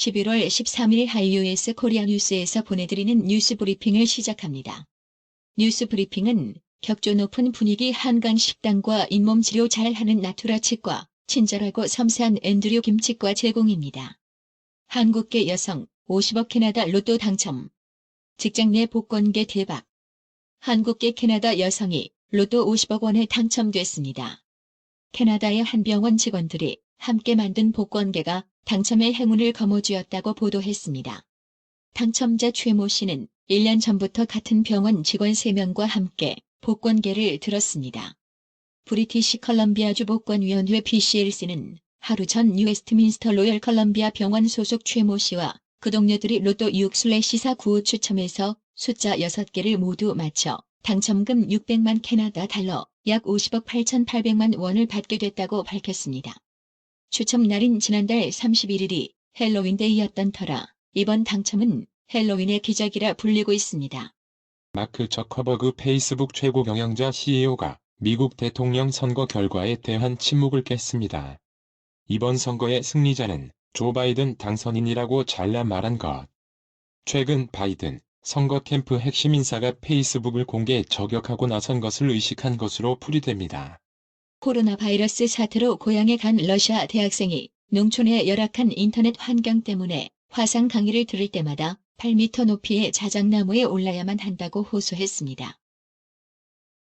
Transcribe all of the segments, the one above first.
11월 13일 하이유에스 코리아 뉴스에서 보내드리는 뉴스 브리핑을 시작합니다. 뉴스 브리핑은 격조 높은 분위기 한강 식당과 잇몸 치료 잘하는 나투라 치과, 친절하고 섬세한 앤드류 김치과 제공입니다. 한국계 여성 50억 캐나다 로또 당첨. 직장 내 복권계 대박. 한국계 캐나다 여성이 로또 50억 원에 당첨됐습니다. 캐나다의 한 병원 직원들이 함께 만든 복권계가 당첨의 행운을 거머쥐었다고 보도했습니다. 당첨자 최모 씨는 1년 전부터 같은 병원 직원 3명과 함께 복권계를 들었습니다. 브리티시 컬럼비아주 복권위원회 BCLC는 하루 전 뉴웨스트민스터 로열 컬럼비아 병원 소속 최모 씨와 그 동료들이 로또 6/4 추첨해서 숫자 6개를 모두 맞춰 당첨금 600만 캐나다 달러 약 50억 8,800만 원을 받게 됐다고 밝혔습니다. 추첨 날인 지난달 31일이 헬로윈데이였던 터라 이번 당첨은 헬로윈의 기적이라 불리고 있습니다. 마크 저커버그 페이스북 최고 경영자 CEO가 미국 대통령 선거 결과에 대한 침묵을 깼습니다. 이번 선거의 승리자는 조 바이든 당선인이라고 잘라 말한 것. 최근 바이든 선거 캠프 핵심 인사가 페이스북을 공개 저격하고 나선 것을 의식한 것으로 풀이됩니다. 코로나 바이러스 사태로 고향에 간 러시아 대학생이 농촌의 열악한 인터넷 환경 때문에 화상 강의를 들을 때마다 8m 높이의 자작나무에 올라야만 한다고 호소했습니다.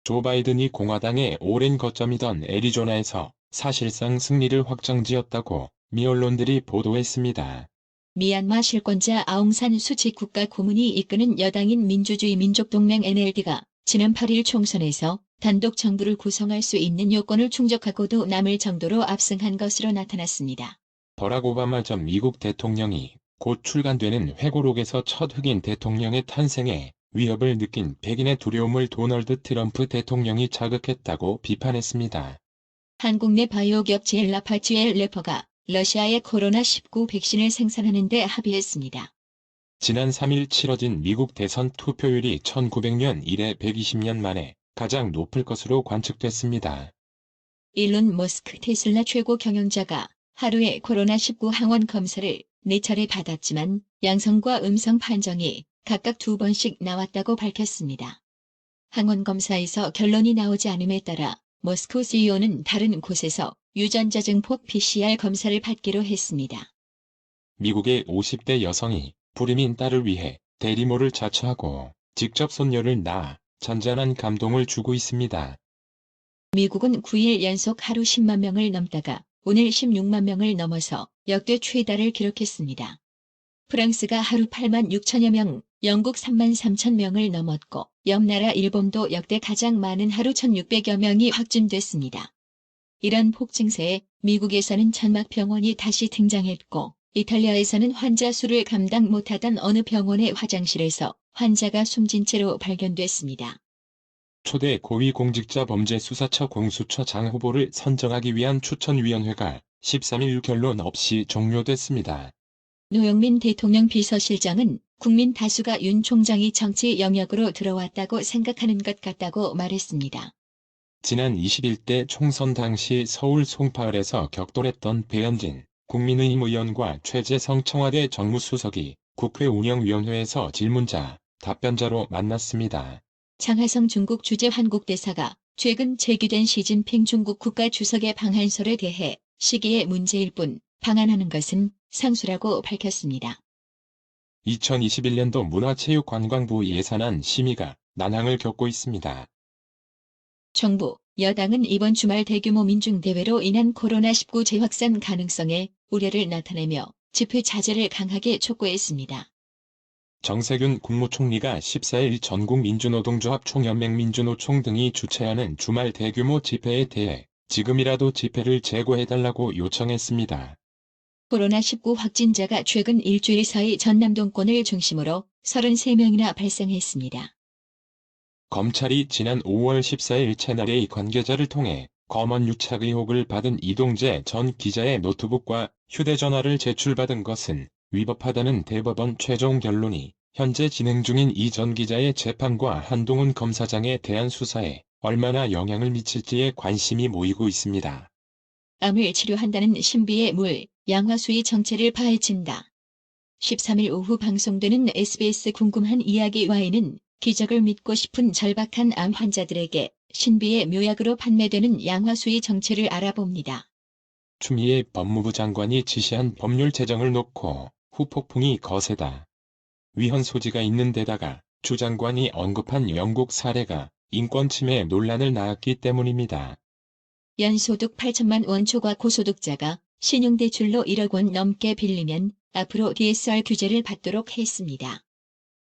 조 바이든이 공화당의 오랜 거점이던 애리조나에서 사실상 승리를 확정지었다고 미 언론들이 보도했습니다. 미얀마 실권자 아웅산 수치 국가 고문이 이끄는 여당인 민주주의 민족동맹 NLD가 지난 8일 총선에서 단독 정부를 구성할 수 있는 요건을 충족하고도 남을 정도로 압승한 것으로 나타났습니다. 버락 오바마 전 미국 대통령이 곧 출간되는 회고록에서 첫 흑인 대통령의 탄생에 위협을 느낀 백인의 두려움을 도널드 트럼프 대통령이 자극했다고 비판했습니다. 한국 내 바이오 기업 젤라파츠엘 래퍼가 러시아의 코로나19 백신을 생산하는 데 합의했습니다. 지난 3일 치러진 미국 대선 투표율이 1900년 이래 120년 만에 가장 높을 것으로 관측됐습니다. 일론 머스크 테슬라 최고 경영자가 하루에 코로나19 항원 검사를 4차례 받았지만 양성과 음성 판정이 각각 두 번씩 나왔다고 밝혔습니다. 항원 검사에서 결론이 나오지 않음에 따라 머스크 CEO는 다른 곳에서 유전자 증폭 PCR 검사를 받기로 했습니다. 미국의 50대 여성이 불임인 딸을 위해 대리모를 자처하고 직접 손녀를 낳아 잔잔한 감동을 주고 있습니다. 미국은 9일 연속 하루 10만 명을 넘다가 오늘 16만 명을 넘어서 역대 최다를 기록했습니다. 프랑스가 하루 8만 6천여 명, 영국 3만 3천 명을 넘었고 옆 나라 일본도 역대 가장 많은 하루 1,600여 명이 확진됐습니다. 이런 폭증세에 미국에서는 천막병원이 다시 등장했고 이탈리아에서는 환자 수를 감당 못하던 어느 병원의 화장실에서 환자가 숨진 채로 발견됐습니다. 초대 고위공직자 범죄수사처 공수처 장 후보를 선정하기 위한 추천위원회가 13일 결론 없이 종료됐습니다. 노영민 대통령 비서실장은 국민 다수가 윤 총장이 정치 영역으로 들어왔다고 생각하는 것 같다고 말했습니다. 지난 21대 총선 당시 서울 송파을에서 격돌했던 배현진 국민의힘 의원과 최재성 청와대 정무수석이 국회 운영위원회에서 질문자, 답변자로 만났습니다. 장하성 중국 주재 한국 대사가 최근 제기된 시진핑 중국 국가 주석의 방한설에 대해 시기의 문제일 뿐 방한하는 것은 상수라고 밝혔습니다. 2021년도 문화체육관광부 예산안 심의가 난항을 겪고 있습니다. 정부, 여당은 이번 주말 대규모 민중대회로 인한 코로나19 재확산 가능성에 우려를 나타내며 집회 자제를 강하게 촉구했습니다. 정세균 국무총리가 14일 전국 민주노동조합 총연맹 민주노총 등이 주최하는 주말 대규모 집회에 대해 지금이라도 집회를 재고해달라고 요청했습니다. 코로나19 확진자가 최근 일주일 사이 전남동권을 중심으로 33명이나 발생했습니다. 검찰이 지난 5월 14일 채널A 관계자를 통해 검언 유착 의혹을 받은 이동재 전 기자의 노트북과 휴대전화를 제출받은 것은 위법하다는 대법원 최종 결론이 현재 진행 중인 이 전 기자의 재판과 한동훈 검사장에 대한 수사에 얼마나 영향을 미칠지에 관심이 모이고 있습니다. 암을 치료한다는 신비의 물, 양화수의 정체를 파헤친다. 13일 오후 방송되는 SBS 궁금한 이야기와에는 기적을 믿고 싶은 절박한 암 환자들에게 신비의 묘약으로 판매되는 양화수의 정체를 알아봅니다. 추미애 법무부 장관이 지시한 법률 제정을 놓고 후폭풍이 거세다. 위헌 소지가 있는 데다가 주 장관이 언급한 영국 사례가 인권 침해 논란을 낳았기 때문입니다. 연소득 8천만 원 초과 고소득자가 신용대출로 1억 원 넘게 빌리면 앞으로 DSR 규제를 받도록 했습니다.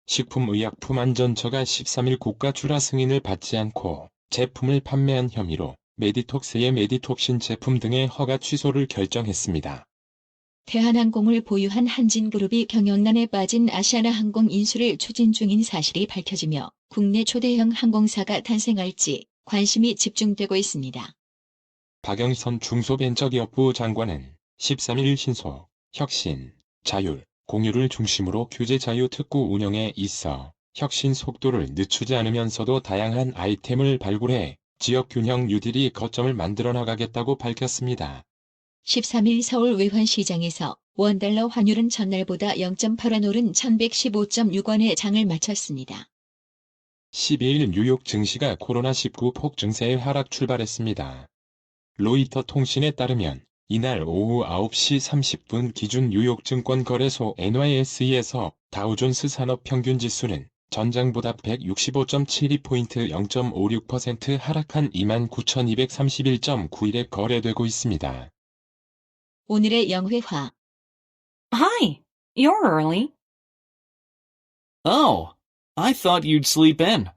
식품의약품안전처가 13일 국가 출하 승인을 받지 않고 제품을 판매한 혐의로 메디톡스의 메디톡신 제품 등의 허가 취소를 결정했습니다. 대한항공을 보유한 한진그룹이 경영난에 빠진 아시아나항공 인수를 추진 중인 사실이 밝혀지며 국내 초대형 항공사가 탄생할지 관심이 집중되고 있습니다. 박영선 중소벤처기업부 장관은 13일 신속, 혁신, 자율, 공유를 중심으로 규제 자유 특구 운영에 있어 혁신 속도를 늦추지 않으면서도 다양한 아이템을 발굴해 지역 균형 뉴딜이 거점을 만들어 나가겠다고 밝혔습니다. 13일 서울 외환시장에서 원달러 환율은 전날보다 0.8원 오른 1115.6원에 장을 마쳤습니다. 12일 뉴욕 증시가 코로나19 폭증세에 하락 출발했습니다. 로이터 통신에 따르면 이날 오후 9시 30분 기준 뉴욕 증권거래소 NYSE에서 다우존스 산업평균지수는 전장보다 165.72포인트 0.56% 하락한 29,231.91에 거래되고 있습니다. 오늘의 영회화 Hi, you're early. Oh, I thought you'd sleep in.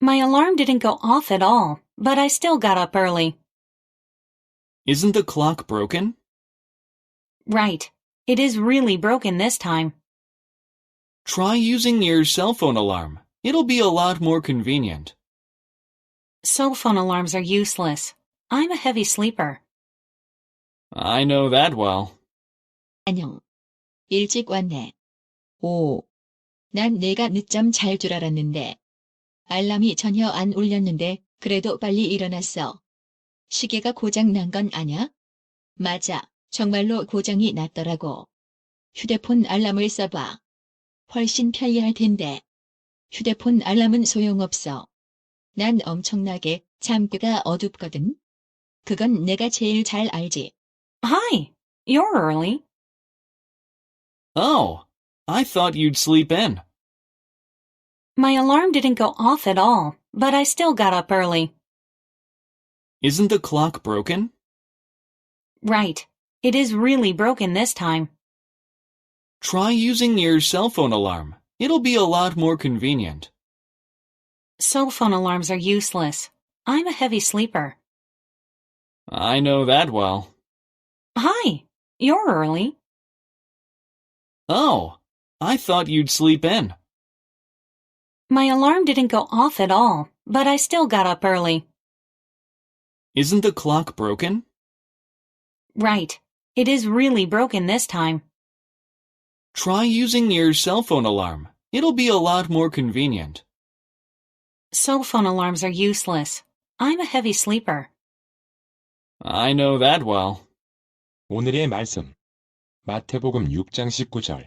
My alarm didn't go off at all, but I still got up early. Isn't the clock broken? Right. It is really broken this time. Try using your cell phone alarm. It'll be a lot more convenient. Cell phone alarms are useless. I'm a heavy sleeper. I know that well. 안녕. 일찍 왔네. 오. 난 내가 늦잠 잘 줄 알았는데. 알람이 전혀 안 울렸는데 그래도 빨리 일어났어. 시계가 고장 난 건 아냐? 맞아. 정말로 고장이 났더라고. 휴대폰 알람을 써봐. 훨씬 편리할 텐데. 휴대폰 알람은 소용없어. 난 엄청나게 잠귀가 어둡거든. 그건 내가 제일 잘 알지. Hi, you're early. Oh, I thought you'd sleep in. My alarm didn't go off at all, but I still got up early. Isn't the clock broken? Right. It is really broken this time. Try using your cell phone alarm. It'll be a lot more convenient. Cell phone alarms are useless. I'm a heavy sleeper. I know that well. Hi, you're early. Oh, I thought you'd sleep in. My alarm didn't go off at all, but I still got up early. Isn't the clock broken? Right. It is really broken this time. Try using your cell phone alarm. It'll be a lot more convenient. Cell phone alarms are useless. I'm a heavy sleeper. I know that well. 오늘의 말씀. 마태복음 6장 19절.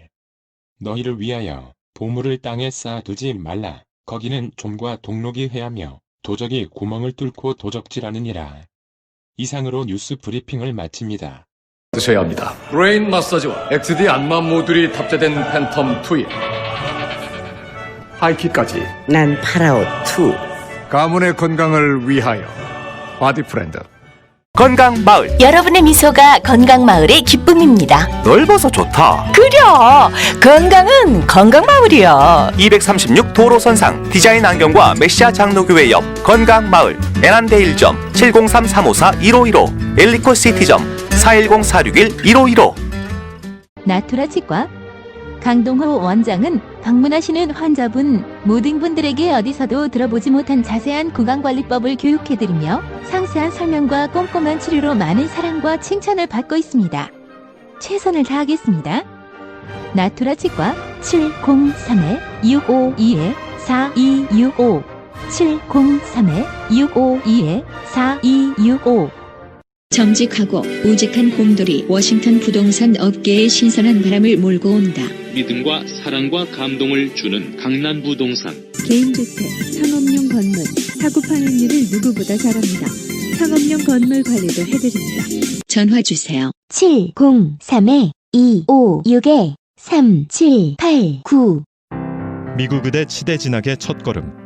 너희를 위하여 보물을 땅에 쌓아두지 말라. 거기는 좀과 동록이 회하며 도적이 구멍을 뚫고 도적질하느니라. 이상으로 뉴스 브리핑을 마칩니다. 드셔야 합니다. 브레인 마사지와 XD 안마 모듈이 탑재된 팬텀 2에 하이킥까지 난 파라오 2. 가문의 건강을 위하여 바디 프렌드 건강 마을 여러분의 미소가 건강마을의 기쁨입니다. 넓어서 좋다. 그려! 건강은 건강마을이야. 236 도로선상 디자인 안경과 메시아 장로교회 옆 건강 마을 에란데일점 703-354-1515 엘리코 시티점 410-461-1515 나투라 치과 강동호 원장은 방문하시는 환자분 모든 분들에게 어디서도 들어보지 못한 자세한 구강관리법을 교육해드리며 상세한 설명과 꼼꼼한 치료로 많은 사랑과 칭찬을 받고 있습니다. 최선을 다하겠습니다. 나투라 치과 703-652-4265 703-652-4265 정직하고 우직한 곰돌이 워싱턴 부동산 업계에 신선한 바람을 몰고 온다. 믿음과 사랑과 감동을 주는 강남 부동산. 개인주택, 상업용 건물, 사고 판매율을 누구보다 잘합니다. 상업용 건물 관리도 해드립니다. 전화 주세요. 703-256-3789 미국 의대 치대 진학의 첫걸음